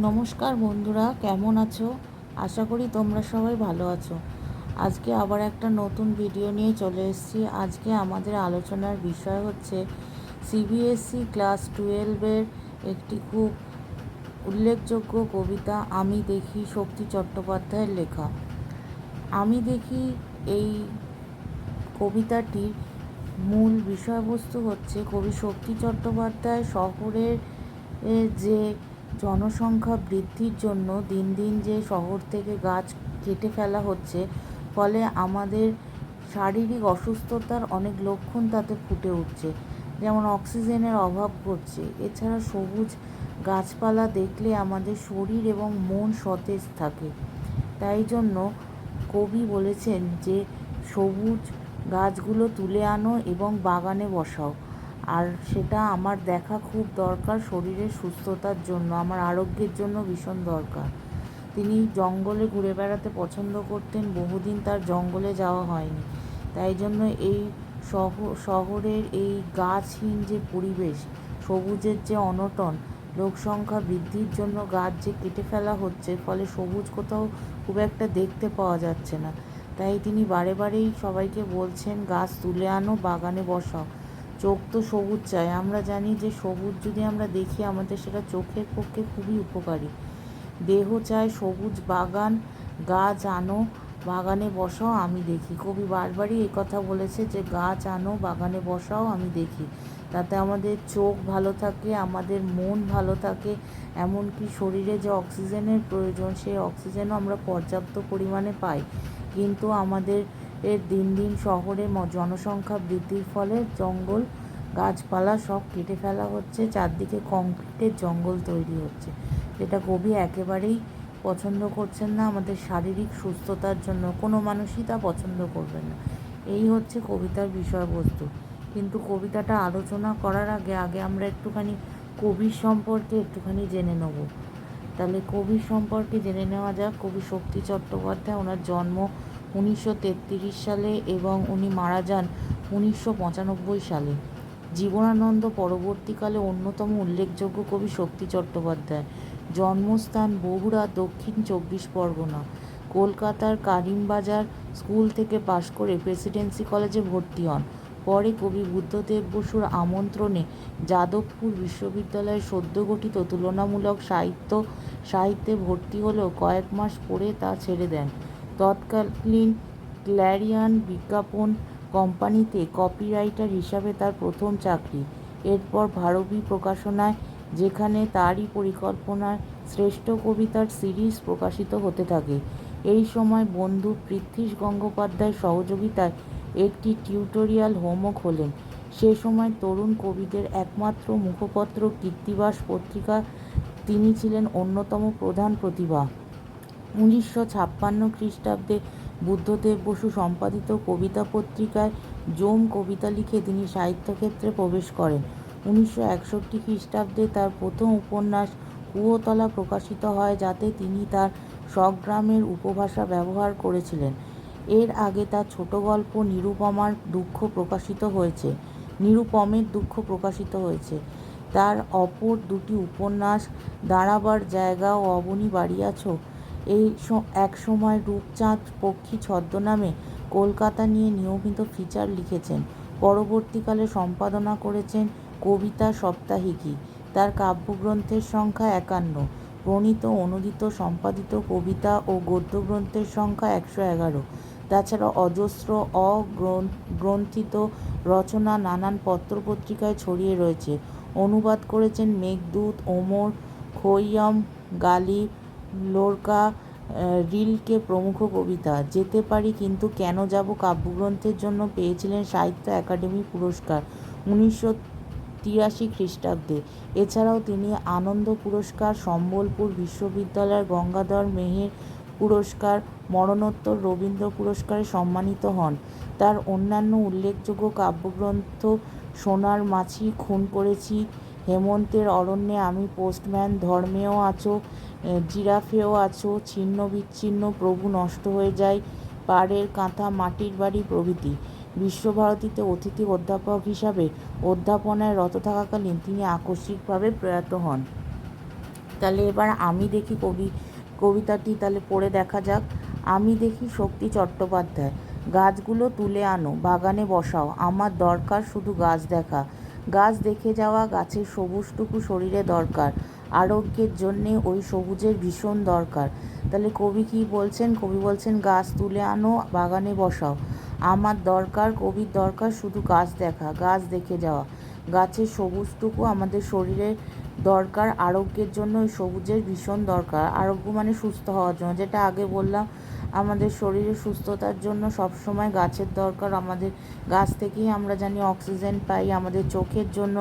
নমস্কার বন্ধুরা, কেমন আছো? আশা করি তোমরা সবাই ভালো আছো। আজকে আবার একটা নতুন ভিডিও নিয়ে চলে এসেছি। আজকে আমাদের আলোচনার বিষয় হচ্ছে সিবিএসসি ক্লাস টুয়েলভের একটি খুব উল্লেখযোগ্য কবিতা, আমি দেখি শক্তি চট্টোপাধ্যায়ের লেখা। আমি দেখি এই কবিতাটির মূল বিষয়বস্তু হচ্ছে কবি শক্তি চট্টোপাধ্যায় শহরের যে জনসংখ্যা বৃদ্ধির জন্য দিন দিন যে শহর থেকে গাছ কেটে ফেলা হচ্ছে, ফলে আমাদের শারীরিক অসুস্থতার অনেক লক্ষণ তাতে ফুটে উঠছে, যেমন অক্সিজেনের অভাব ঘটছে। এছাড়া সবুজ গাছপালা দেখলে আমাদের শরীর এবং মন সতেজ থাকে। তাই জন্য কবি বলেছেন যে, সবুজ গাছগুলো তুলে আনো এবং বাগানে বসাও। আর সেটা আমার দেখা খুব দরকার শরীরের সুস্থতার জন্য, আমার আরোগ্যের জন্য ভীষণ দরকার। তিনি জঙ্গলে ঘুরে বেড়াতে পছন্দ করতেন, বহুদিন তার জঙ্গলে যাওয়া হয়নি। তাই জন্য এই শহরের এই গাছহীন যে পরিবেশ, সবুজের যে অনটন, লোকসংখ্যা বৃদ্ধির জন্য গাছ যে কেটে ফেলা হচ্ছে ফলে সবুজ কোথাও খুব একটা দেখতে পাওয়া যাচ্ছে না। তাই তিনি বারে বারেই সবাইকে বলছেন, গাছ তুলে আনো, বাগানে বসাও। চোখ তো সবুজ চাই। আমরা জানি যে সবুজ যদি আমরা দেখি, আমাদের সেটা চোখের পক্ষে খুবই উপকারী। দেহ চায় সবুজ, বাগান, গাছ আনো, বাগানে বসাও, আমি দেখি। কবি বারবারই এই কথা বলেছে যে, গাছ আনো, বাগানে বসাও, আমি দেখি। তাতে আমাদের চোখ ভালো থাকে, আমাদের মন ভালো থাকে, এমনকি শরীরে যে অক্সিজেনের প্রয়োজন, সেই অক্সিজেনও আমরা পর্যাপ্ত পরিমাণে পাই। কিন্তু আমাদের এর দিন দিন শহরে জনসংখ্যা বৃদ্ধির ফলে জঙ্গল গাছপালা সব কেটে ফেলা হচ্ছে। চারদিকে কংক্রিটের জঙ্গল তৈরি হচ্ছে। যেটা কবি একেবারেই পছন্দ করছেন না। আমাদের শারীরিক সুস্থতার জন্য কোনো মানুষই তা পছন্দ করবেন না। এই হচ্ছে কবিতার বিষয়বস্তু। কিন্তু কবিতাটা আলোচনা করার আগে আগে আমরা একটুখানি কবির সম্পর্কে একটুখানি জেনে নেব। তাহলে কবির সম্পর্কে জেনে নেওয়া যাক। কবি শক্তি চট্টোপাধ্যায়, ওনার জন্ম উনিশশো তেত্রিশ সালে এবং উনি মারা যান উনিশশো পঁচানব্বই সালে। জীবনানন্দ পরবর্তীকালে অন্যতম উল্লেখযোগ্য কবি শক্তি চট্টোপাধ্যায়। জন্মস্থান বগুড়া, দক্ষিণ চব্বিশ পরগনা। কলকাতার কারিমবাজার স্কুল থেকে পাশ করে প্রেসিডেন্সি কলেজে ভর্তি হন। পরে কবি বুদ্ধদেব বসুর আমন্ত্রণে যাদবপুর বিশ্ববিদ্যালয়ের সদ্য গঠিত তুলনামূলক সাহিত্য, সাহিত্যে ভর্তি হলেও কয়েক মাস পরে তা ছেড়ে দেন। তৎকালীন ক্ল্যারিয়ন বিজ্ঞাপন কোম্পানিতে কপিরাইটার হিসাবে তার প্রথম চাকরি। এরপর ভারবী প্রকাশনায়, যেখানে তারই পরিকল্পনায় শ্রেষ্ঠ কবিতার সিরিজ প্রকাশিত হতে থাকে। এই সময় বন্ধু পৃথ্বীশ গঙ্গোপাধ্যায়ের সহযোগিতায় একটি টিউটোরিয়াল হোমও খোলেন সে সময় তরুণ কবিদের একমাত্র মুখপত্র কীর্তিবাস পত্রিকা। তিনি ছিলেন অন্যতম প্রধান প্রতিভা। উনিশশো ছাপ্পান্ন খ্রিস্টাব্দে বুদ্ধদেব বসু সম্পাদিত কবিতা পত্রিকায় জোম কবিতা লিখে তিনি সাহিত্যক্ষেত্রে প্রবেশ করেন। উনিশশো একষট্টি খ্রিস্টাব্দে তার প্রথম উপন্যাস কুয়োতলা প্রকাশিত হয়, যাতে তিনি তার স্বগ্রামের উপভাষা ব্যবহার করেছিলেন। এর আগে তার ছোট গল্প নিরুপমার দুঃখ প্রকাশিত হয়েছে, নিরুপমের দুঃখ প্রকাশিত হয়েছে। তার অপর দুটি উপন্যাস, দাঁড়াবার জায়গা ও অবনী বাড়িয়াছ এই এক সময় রূপচাঁদ পক্ষী ছদ্মনামে কলকাতা নিয়ে নিয়মিত ফিচার লিখেছেন। পরবর্তীকালে সম্পাদনা করেছেন কবিতা সপ্তাহিকী। তার কাব্যগ্রন্থের সংখ্যা একান্ন। প্রণীত, অনুদিত, সম্পাদিত কবিতা ও গদ্যগ্রন্থের সংখ্যা একশো এগারো। তাছাড়া অজস্র অগ্রন্থিত রচনা নানান পত্রপত্রিকায় ছড়িয়ে রয়েছে। অনুবাদ করেছেন Meghaduta, Omar Khayyam Ghalib Lorca Rilke প্রমুখ কবিতা। যেতে পারি, কিন্তু কেন যাব? কাব্যগ্রন্থের জন্য পেয়েছিলেন সাহিত্য একাডেমি পুরস্কার উনিশশো তিরাশি খ্রিস্টাব্দে। এছাড়াও তিনি আনন্দ পুরস্কার, সম্বলপুর বিশ্ববিদ্যালয়ের গঙ্গাধর মেহের পুরস্কার, মরণোত্তর রবীন্দ্র পুরস্কারে সম্মানিত হন। তার অন্যান্য উল্লেখযোগ্য কাব্যগ্রন্থ, সোনার মাছি খুন করেছি হেমন্তের অরণ্যে আমি পোস্টম্যান ধর্মেও আছো জিরাফেও আছো, ছিন্ন বিচ্ছিন্ন প্রভু নষ্ট হয়ে যায়, পাড়ের কাঁথা মাটির বাড়ি প্রভৃতি। বিশ্বভারতীতে অতিথি অধ্যাপক হিসাবে অধ্যাপনায় রত থাকাকালীন তিনি আকস্মিকভাবে প্রয়াত হন। তাহলে এবার আমি দেখি কবি, কবিতাটি তাহলে পড়ে দেখা যাক। আমি দেখি শক্তি চট্টোপাধ্যায়, গাছগুলো তুলে আনো, বাগানে বসাও, আমার দরকার শুধু গাছ দেখা। গাছ দেখে যাওয়া গাছের সবুজটুকু শরীরে দরকার। আরোগ্যের জন্যে ওই সবুজের ভীষণ দরকার। তাহলে কবি কি বলছেন? কবি বলছেন, গাছ তুলে আনো, বাগানে বসাও। আমার দরকার, কবির দরকার শুধু গাছ দেখা, গাছ দেখে যাওয়া। গাছের সবুজটুকু আমাদের শরীরের দরকার, আরোগ্যের জন্য ওই সবুজের ভীষণ দরকার। আরোগ্য মানে সুস্থ হওয়ার জন্য, যেটা আগে বললাম আমাদের শরীরের সুস্থতার জন্য সবসময় গাছের দরকার। আমাদের গাছ থেকেই আমরা জানি অক্সিজেন পাই। আমাদের চোখের জন্য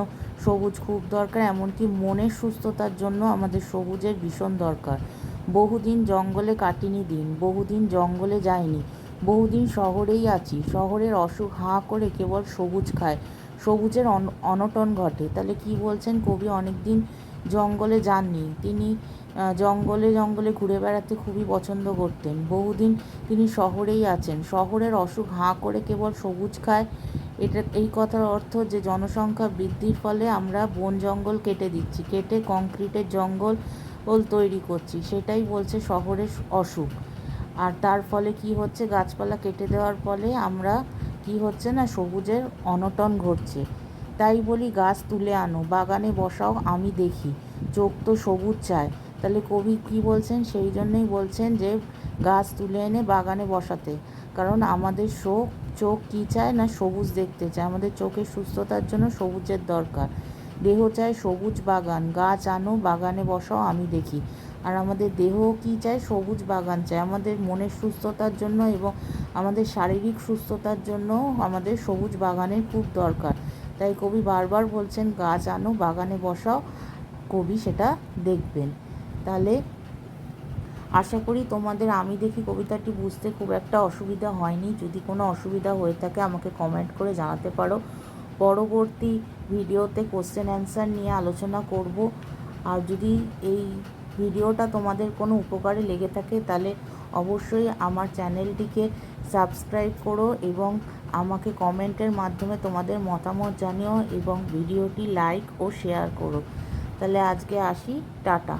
সবুজ খুব দরকার, এমনকি মনের সুস্থতার জন্য আমাদের সবুজের ভীষণ দরকার। বহুদিন জঙ্গলে কাটিনি দিন, বহুদিন জঙ্গলে যাইনি, বহুদিন শহরেই আছি। শহরের অসুখ হাঁ করে কেবল সবুজ খায়। সবুজের অনটন ঘটে। তাহলে কি বলছেন কবি? অনেক দিন জঙ্গলে যাননি। তিনি জঙ্গলে জঙ্গলে ঘুরে বেড়াতে খুবই পছন্দ করতেন। বহুদিন তিনি শহরেই আছেন। শহরের অসুখ হাঁ করে কেবল সবুজ খায়। এটা, এই কথার অর্থ যে জনসংখ্যা বৃদ্ধির ফলে আমরা বন জঙ্গল কেটে দিচ্ছি, কেটে কংক্রিটের জঙ্গল তৈরি করছি। সেটাই বলছে শহরের অসুখ। আর তার ফলে কি হচ্ছে? গাছপালা কেটে দেওয়ার ফলে আমরা কি হচ্ছে না? সবুজের অনটন ঘটছে। তাই বলি গাছ তুলে আনো, বাগানে বসাও, আমি দেখি, চোখ তো সবুজ চায়। তাহলে কবি কি বলছেন? সেই জন্যই বলছেন যে, গাছ তুলে এনে বাগানে বসাতে। কারণ আমাদের শোক, চোখ কী চায় না সবুজ দেখতে চায়? আমাদের চোখের সুস্থতার জন্য সবুজের দরকার। দেহ চায় সবুজ বাগান। গাছ আনো, বাগানে বসাও, আমি দেখি। আর আমাদের দেহ কী চায়? সবুজ বাগান চায়। আমাদের মনের সুস্থতার জন্য এবং আমাদের শারীরিক সুস্থতার জন্য আমাদের সবুজ বাগানের খুব দরকার। তাই কবি বারবার বলছেন গাছ আনো বাগানে বসাও, কবি সেটা দেখবেন। তাহলে আশা করি তোমাদের, আমি দেখি কবিতাটি বুঝতে খুব একটা অসুবিধা হয়নি। যদি কোনো অসুবিধা হয়ে থাকে, আমাকে কমেন্ট করে জানাতে পারো। পরবর্তী ভিডিওতে কোশ্চেন অ্যান্সার নিয়ে আলোচনা করব। আর যদি এই ভিডিওটা তোমাদের কোনো উপকারে লেগে থাকে, তাহলে অবশ্যই আমার চ্যানেলটিকে সাবস্ক্রাইব করো এবং আমাকে কমেন্টের মাধ্যমে তোমাদের মতামত জানিও এবং ভিডিওটি লাইক ও শেয়ার করো। তাহলে আজকে আসি, টাটা।